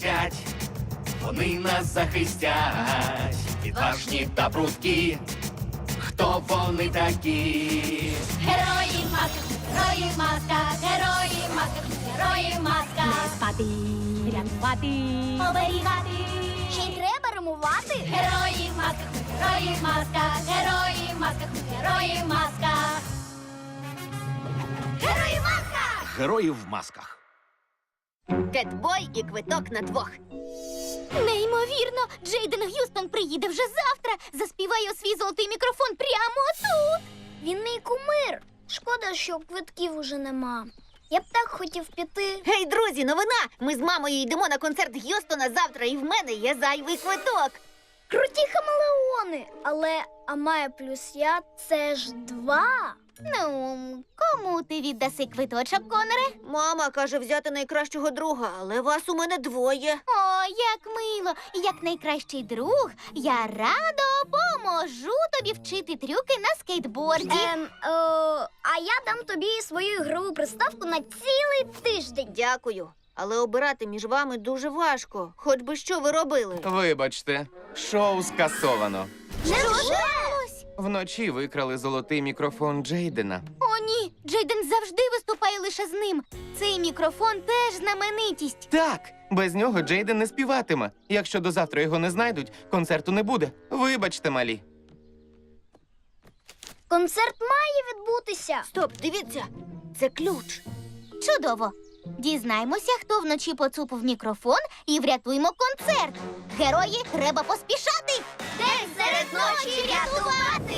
летять, вони нас захистять, відважні та прудкі. Хто вони такі? Герої в масках, герої в масках, герої в масках, герої в масках. Не спати, рятувати. Оберігати. Ще й треба римувати. Герої в масках, герої в масках, герої в масках, герої в масках. Герої в масках! Герої в масках. Кетбой і квиток на двох. Неймовірно, Джейден Г'юстон приїде вже завтра. Заспіває у свій золотий мікрофон прямо тут. Він мій кумир. Шкода, що квитків уже нема. Я б так хотів піти. Гей, друзі, новина! Ми з мамою йдемо на концерт Г'юстона завтра, і в мене є зайвий квиток. Круті хамелеони. Але Амая плюс я це ж два. Ну, кому ти віддаси квиточок, Коноре? Мама каже взяти найкращого друга, але вас у мене двоє. О, як мило! Як найкращий друг, я радо поможу тобі вчити трюки на скейтборді. Ем, о, а я дам тобі свою ігрову приставку на цілий тиждень. Дякую. Але обирати між вами дуже важко. Хоч би що ви робили. Вибачте, шоу скасовано. Невже? Вночі викрали золотий мікрофон Джейдена. О, ні, Джейден завжди виступає лише з ним. Цей мікрофон теж знаменитість. Так, без нього Джейден не співатиме. Якщо до завтра його не знайдуть, концерту не буде. Вибачте, малі. Концерт має відбутися. Стоп, дивіться, це ключ. Чудово. Дізнаймося, хто вночі поцупив мікрофон і врятуймо концерт. Герої, треба поспішати. День серед ночі рятувати.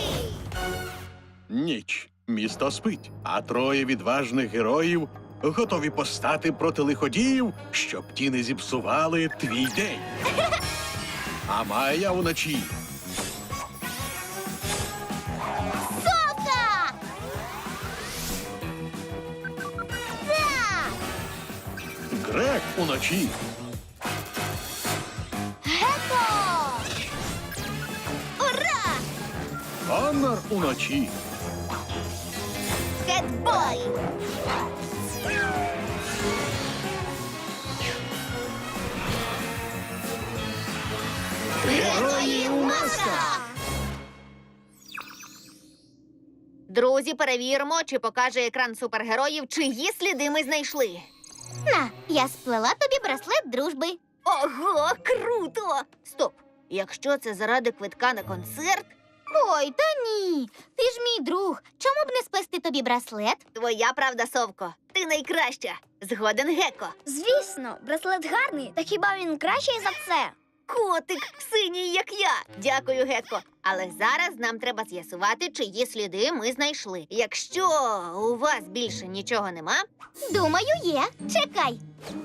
Ніч. Місто спить, а троє відважних героїв готові постати проти лиходіїв, щоб ті не зіпсували твій день. А Майя уночі. Совка! Грек уночі. Коннор уночі. Кетбой! Герої у масках! Друзі, перевіримо, чи покаже екран супергероїв, чиї сліди ми знайшли. На, я сплела тобі браслет дружби. Ого, круто! Стоп! Якщо це заради квитка на концерт, Ой, та ні. Ти ж мій друг. Чому б не сплести тобі браслет? твоя правда, Совко. Ти найкраща. Згоден Геко. Звісно, браслет гарний, та хіба він кращий за це? Котик, синій, як я. Дякую, Гетко. Але зараз нам треба з'ясувати, чиї сліди ми знайшли. Якщо у вас більше нічого нема, Думаю, є. Чекай.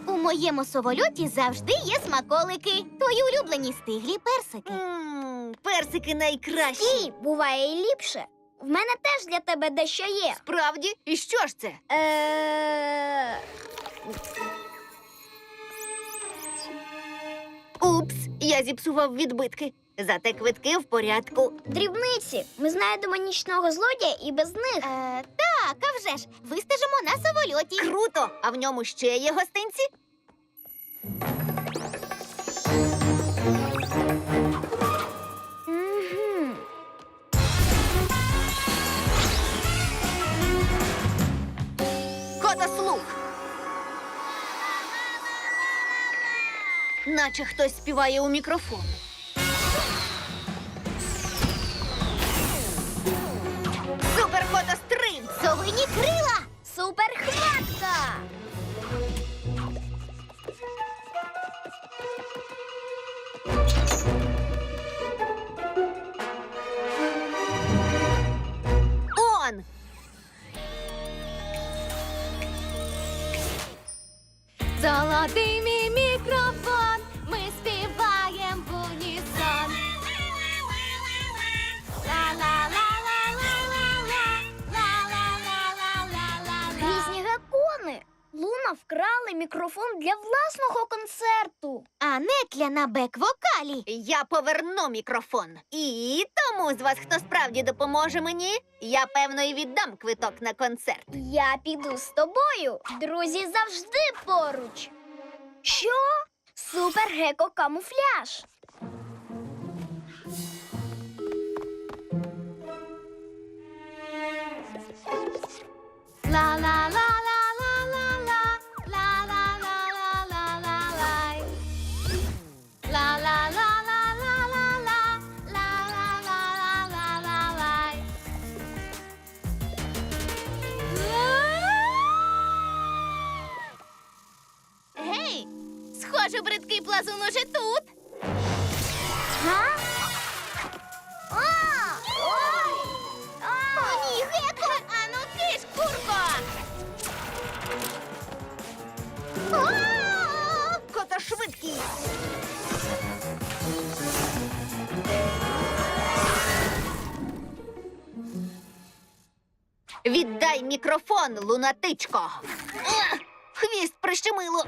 У моєму совольоті завжди є смаколики. Твої улюблені стиглі персики. м персики найкращі. Ні, буває і ліпше. В мене теж для тебе дещо є. Справді, і що ж це? Е... Упс, я зіпсував відбитки. Зате квитки в порядку. Дрібниці. Ми знайдемо нічного злодія і без них. Е, так, а вже ж. Вистежимо на самольоті. Круто! А в ньому ще є гостинці? Наче хтось співає у мікрофон. Для на бек-вокалі. Я поверну мікрофон. І тому з вас, хто справді допоможе мені, я певно і віддам квиток на концерт. Я піду з тобою. Друзі завжди поруч. Що? Супер геко камуфляж. Ла ла ла плазун уже тут. А! Ой! О, ні, геко! Ану ти ж, курко! Кота швидкість. Віддай мікрофон, лунатичко. Хвіст прищемило.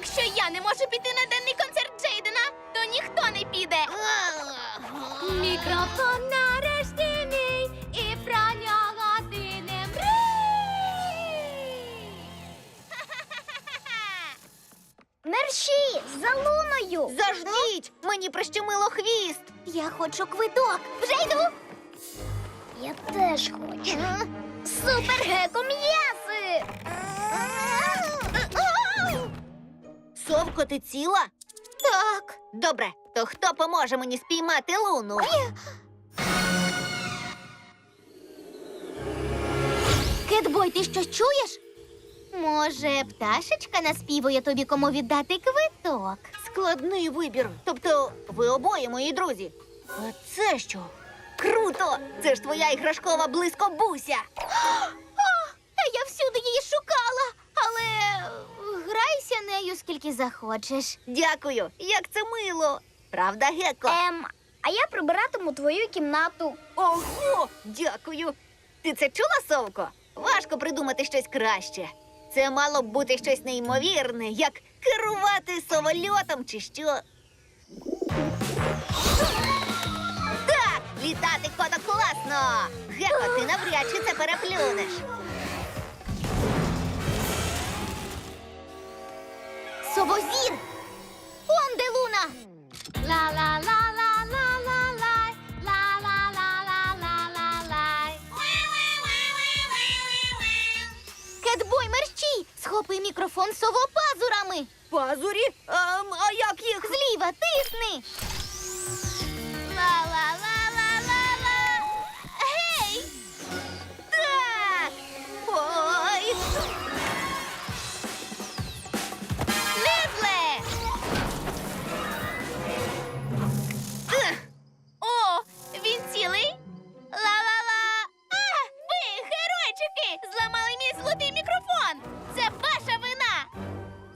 Якщо я не можу піти на денний концерт Джейдена, то ніхто не піде. Мікрофон нарешті мій, і про нього ти не мрій. Мерші, за луною! Заждіть! Мені прищемило хвіст. Я хочу квиток. Вже йду. Я теж хочу. Супер геко м'яси! Совко, ти ціла? Так. Добре, то хто поможе мені спіймати луну? Кетбой, ти щось чуєш? Може, пташечка наспівує тобі кому віддати квиток? Складний вибір. Тобто, ви обоє мої друзі. А це що? Круто! Це ж твоя іграшкова блискобуся. Та я всюди її шукала, скільки захочеш. Дякую, як це мило. Правда, Гекко? Ем, а я прибиратиму твою кімнату. Ого, дякую. Ти це чула, Совко? Важко придумати щось краще. Це мало б бути щось неймовірне, як керувати совольотом чи що. Так, літати кото класно. Геко, ти навряд чи це переплюнеш. Совозір! Он де луна! Ла-ла-ла-ла-ла-ла-лай! Ла-ла-ла-ла-ла-ла-лай! Кетбой мерщій! Схопи мікрофон совопазурами! Пазурі? А, а як їх? Зліва тисни!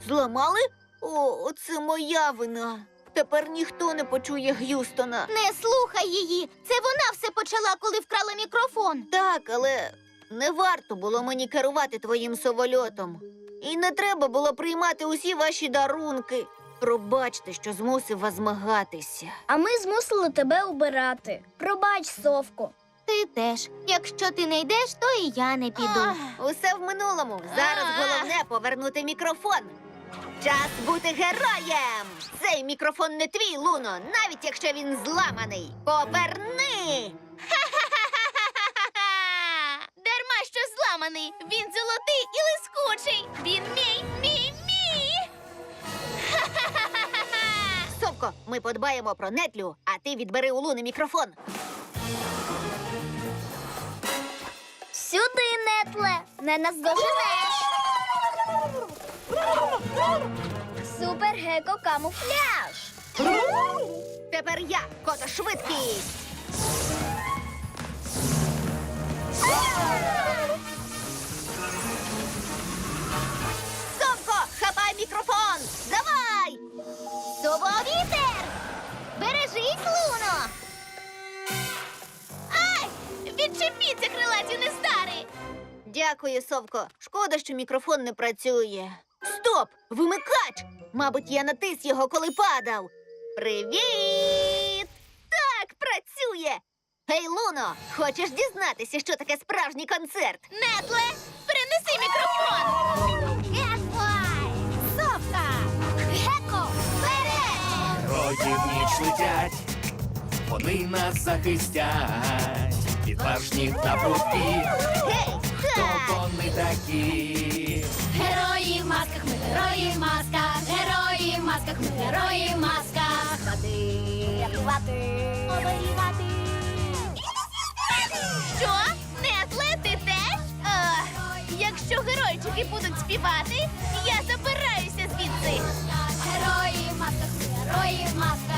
Зламали? О, це моя вина. Тепер ніхто не почує Г'юстона. Не слухай її! Це вона все почала, коли вкрала мікрофон. Так, але не варто було мені керувати твоїм совольотом. І не треба було приймати усі ваші дарунки. Пробачте, що змусив вас змагатися. А ми змусили тебе убирати. Пробач, совко. Ти теж. Якщо ти не йдеш, то і я не піду. Ах, Усе в минулому. Зараз головне повернути мікрофон. Час бути героєм! Цей мікрофон не твій, Луно, навіть якщо він зламаний. Поверни! Дарма що зламаний! Він золотий і лискучий! Він мій, мій, мій! Совко, ми подбаємо про нетлю, а ти відбери у Луни мікрофон. Сюди, нетле, не наздоженеш. Супер геко камуфляж. Тепер я, кота швидкість. Совко, хапай мікрофон! Давай! Сововітер! Бережись, Луно! Ай! Відчепіться, крилаті нездари! Дякую, Совко. Шкода, що мікрофон не працює. Стоп! Вимикач! Мабуть, я натис його, коли падав. Привіт! Так працює! Гей, Луно, хочеш дізнатися, що таке справжній концерт? Нетле, принеси мікрофон! Совка! Геко! Вперед! В ніч летять, вони нас захистять. Підважні та пупі. Гей! Хто вони такі? Герої в масках, ми герої в масках, герої в масках, ми герої в масках. Води, рятувати, оберігати. Що? Теж? А, якщо геройчики будуть співати, я забираюся звідси. Герої в масках, ми герої в масках.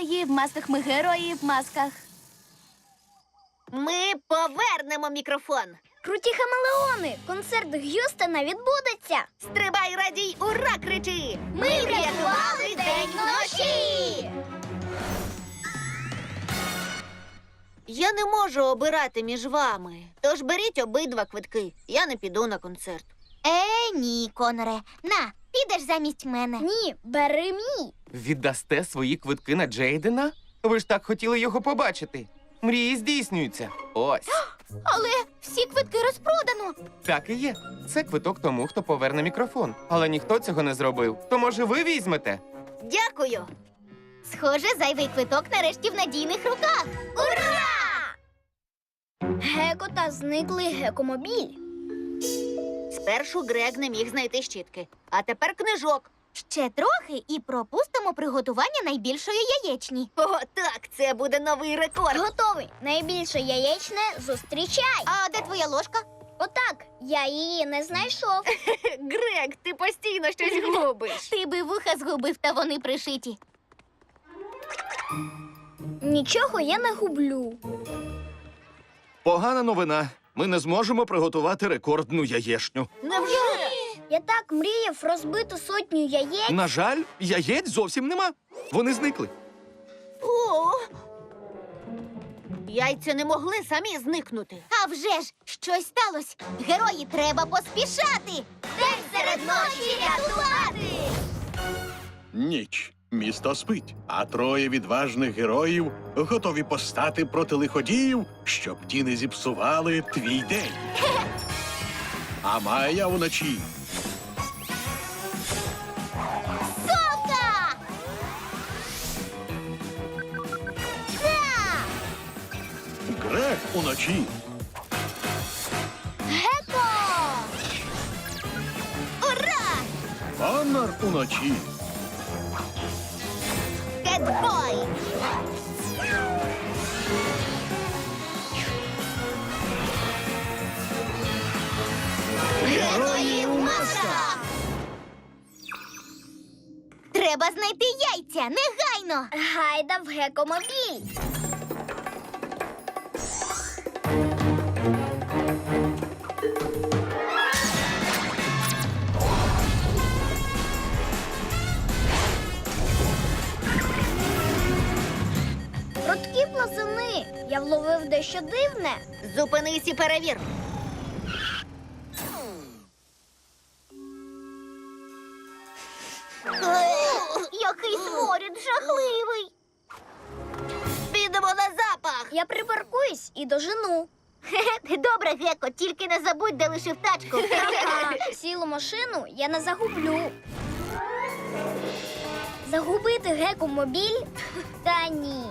Герої в масках, ми герої в масках. Ми повернемо мікрофон. Круті хамелеони! Концерт Г'юстона відбудеться! Стрибай, радій, ура, кричи! Ми врятували день вночі! Я не можу обирати між вами. Тож беріть обидва квитки. Я не піду на концерт. Е, ні, Коноре. На, підеш замість мене. Ні, бери мій. Віддасте свої квитки на Джейдена? Ви ж так хотіли його побачити. Мрії здійснюються. Ось. Але всі квитки розпродано. Так і є. Це квиток тому, хто поверне мікрофон. Але ніхто цього не зробив. То може ви візьмете? Дякую. Схоже, зайвий квиток нарешті в надійних руках. Ура! Гекота зникли гекомобіль. Спершу Грег не міг знайти щітки, а тепер книжок. Ще трохи і пропустимо приготування найбільшої яєчні. О, так, це буде новий рекорд. Готовий. Найбільше яєчне зустрічай. А де твоя ложка? Отак, я її не знайшов. Грег, ти постійно щось губиш. Ти би вуха згубив, та вони пришиті. Нічого я не гублю. Погана новина. Ми не зможемо приготувати рекордну яєшню. Невже? Я так мріяв розбити сотню яєць. На жаль, яєць зовсім нема. Вони зникли. О! Яйця не могли самі зникнути. А вже ж щось сталося. Герої треба поспішати. День серед ночі рятувати. Ніч. Місто спить, а троє відважних героїв готові постати проти лиходіїв, щоб ті не зіпсували твій день. А Майя вночі уночі, Геко! Ура! Коннор уночі, Кетбой! Герої в масках! Треба знайти яйця негайно. Гайда в гекомобіль. Я вловив дещо дивне. Зупинись і перевір. Який сморід жахливий. Підемо на запах. Я припаркуюсь і дожену. Добре, Геко, тільки не забудь, де лишив тачку. Сілу машину я не загублю. Загубити геко мобіль? Та ні.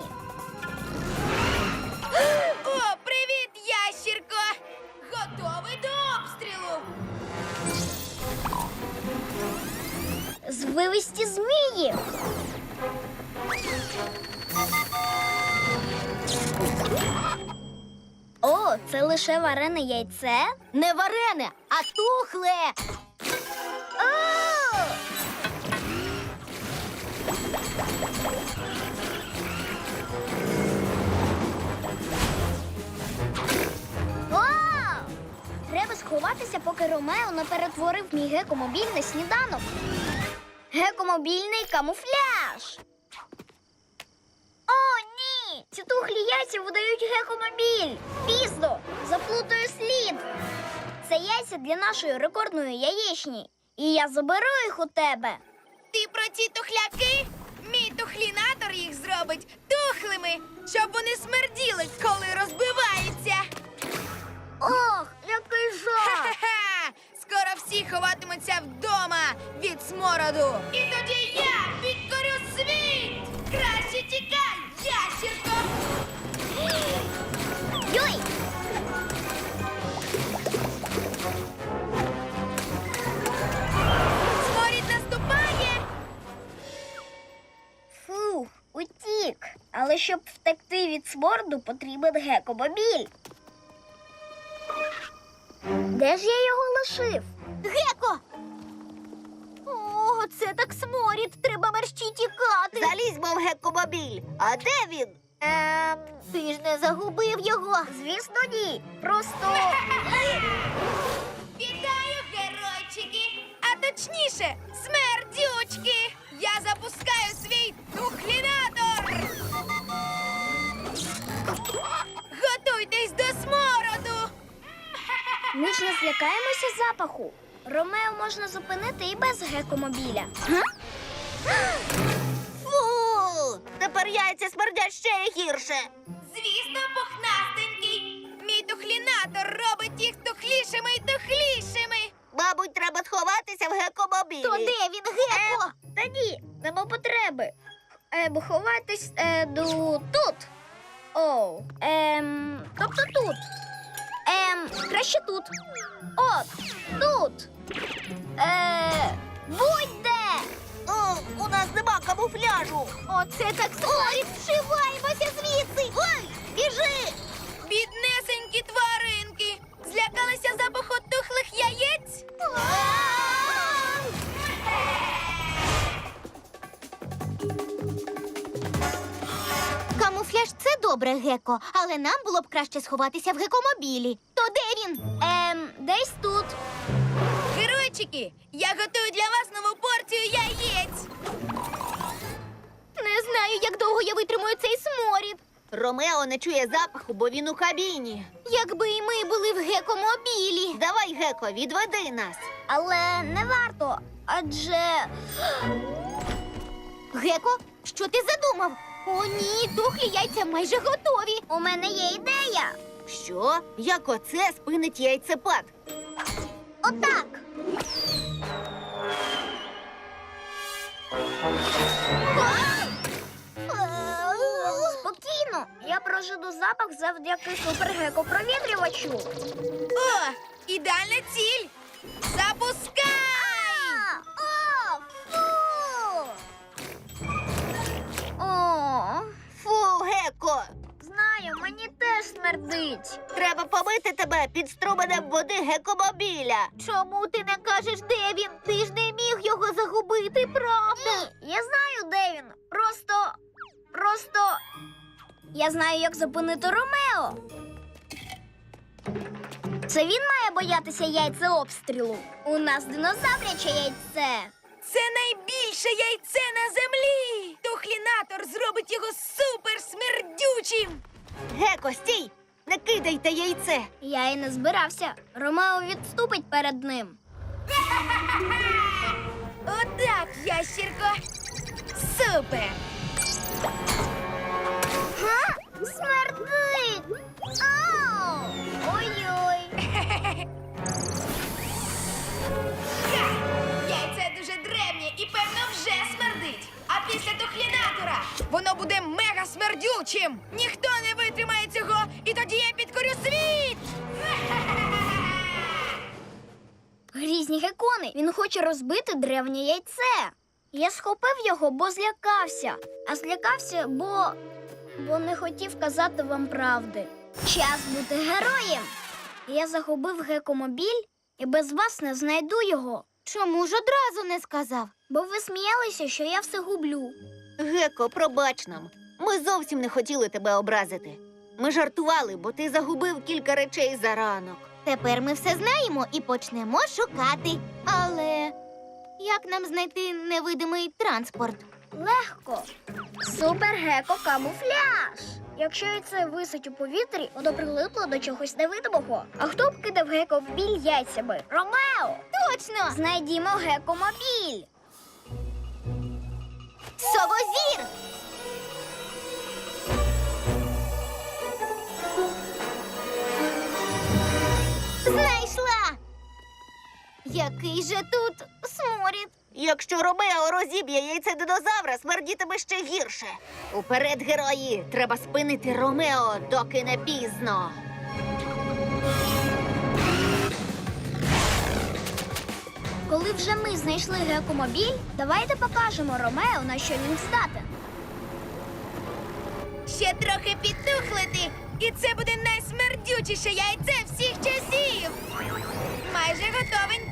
О, привіт, ящірко! Готовий до обстрілу! Звивисті змії. О, це лише варене яйце? Не варене, а тухле. Треба сховатися, поки Ромео не перетворив мій гекомобіль на сніданок. Гекомобільний камуфляж. О, ні! Ці тухлі яйця видають гекомобіль. Пізно! Заплутаю слід. Це яйця для нашої рекордної яєчні. І я заберу їх у тебе. Ти про ці тухляки? Мій тухлінатор їх зробить тухлими, щоб вони смерділи, коли розбиваються. Ох, який жах! Ха-ха! Скоро всі ховатимуться вдома від смороду. І тоді я підкорю світ! Краще тікай, ящірко! Йой! Сморід наступає! Фух, утік. Але щоб втекти від сморду, потрібен гекобобіль. Де ж я його лишив? Геко! О, це так сморід. Треба мерщій тікати. Залізьмо в геккомобіль. А де він? Ем, ти ж не загубив його. Звісно, ні. Просто. Вітаю, геройчики! А точніше, смердючки! Я запускаю свій тухлінатор! Ми ж не злякаємося запаху. Ромео можна зупинити і без гекомобіля. Фу! Тепер яйця смердять ще гірше. Звісно, пухнастенький! Мій тухлінатор робить їх тухлішими й тухлішими! Мабуть, треба сховатися в геккомобілі. То де він геко? та ні, нема потреби. Ем, ховайтесь е, до тут. Оу. Ем, тобто тут. Ем, краще тут. От, тут. Е, будь-де. О, у нас нема камуфляжу. Оце так скорі вшиваємося звідси. Ой, біжи! Біднесенькі тваринки! Злякалися запаху тухлих яєць? Камуфляж це добре, Геко, але нам було б краще сховатися в гекомобілі. То де він? Ем, десь тут. Геройчики, я готую для вас нову порцію яєць! Не знаю, як довго я витримую цей сморід. Ромео не чує запаху, бо він у кабіні. Якби і ми були в гекомобілі. Давай, Геко, відведи нас. Але не варто. Адже. Геко, що ти задумав? О, ні, тухлі яйця майже готові. У мене є ідея. Що? Як оце спинить яйцепад? Отак. Спокійно, я прожиду запах завдяки супергеко-провітрювачу. О, ідеальна ціль! Смердить. Треба помити тебе під струменем води гекомобіля. Чому ти не кажеш, де він? Ти ж не міг його загубити, правда? Ні, я знаю, де він. Просто. Просто. Я знаю, як зупинити Ромео. Це він має боятися яйця обстрілу. У нас динозавряче яйце. Це найбільше яйце на землі! Тухлінатор зробить його супер смердючим! Геко, стій! Не кидайте яйце. Я і не збирався. Ромео відступить перед ним. Отак, ящірко! Супер! Га? Смердить! Ау! Ой-ой! Ха! Яйце дуже древнє і певно вже смердить. А після тухлінатора воно буде мега смердючим. Ніхто не витримає цього, і тоді я підкорю світ. Грізні гекони, він хоче розбити древнє яйце. Я схопив його, бо злякався. А злякався, бо. бо не хотів казати вам правди. Час бути героєм. Я загубив гекомобіль і без вас не знайду його. Чому ж одразу не сказав? Бо ви сміялися, що я все гублю. Геко, пробач нам. Ми зовсім не хотіли тебе образити. Ми жартували, бо ти загубив кілька речей за ранок. Тепер ми все знаємо і почнемо шукати. Але як нам знайти невидимий транспорт? Легко. Супергеко камуфляж. Якщо це висить у повітрі, воно прилипло до чогось невидимого. А хто б кидав гекомобіль яйцями? Ромео! Точно! Знайдімо гекомобіль. Совозір! Знайшла! Який же тут сморід? Якщо Ромео розіб'є яйце динозавра, смердітиме ще гірше. Уперед, герої! Треба спинити Ромео, доки не пізно. Коли вже ми знайшли гекомобіль, давайте покажемо Ромео, на що він здатен. Ще трохи підтухлити, і це буде найсмердючіше яйце всіх часів. Майже готовеньке.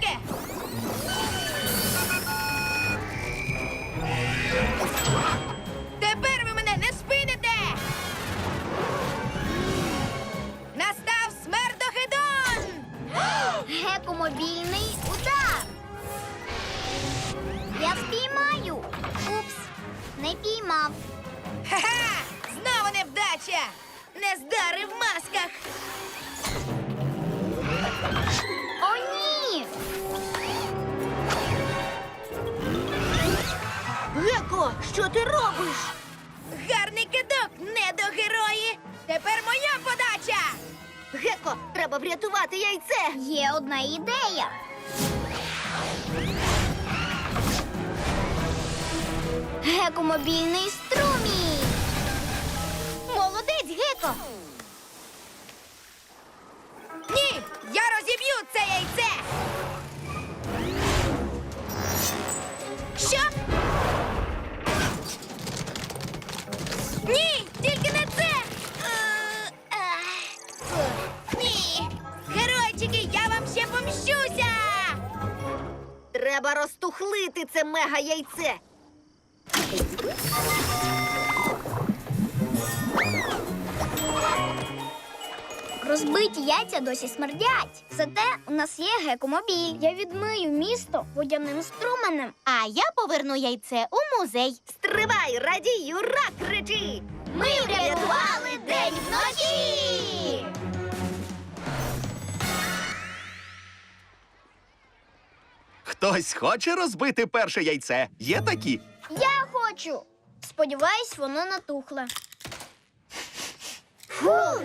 Врятувати яйце. Є одна ідея. Гекомобільний струмій. Молодець, Геко! Ні! Я розіб'ю це яйце! Що? Ні! Треба розтухлити це мега яйце. Розбиті яйця досі смердять. Зате у нас є гекомобіль. Я відмию місто водяним струменем. А я поверну яйце у музей. Стривай, радій, ура, кричи! Ми врятували день вночі! Хтось хоче розбити перше яйце. Є такі? Я хочу. Сподіваюсь, воно натухле. Фух!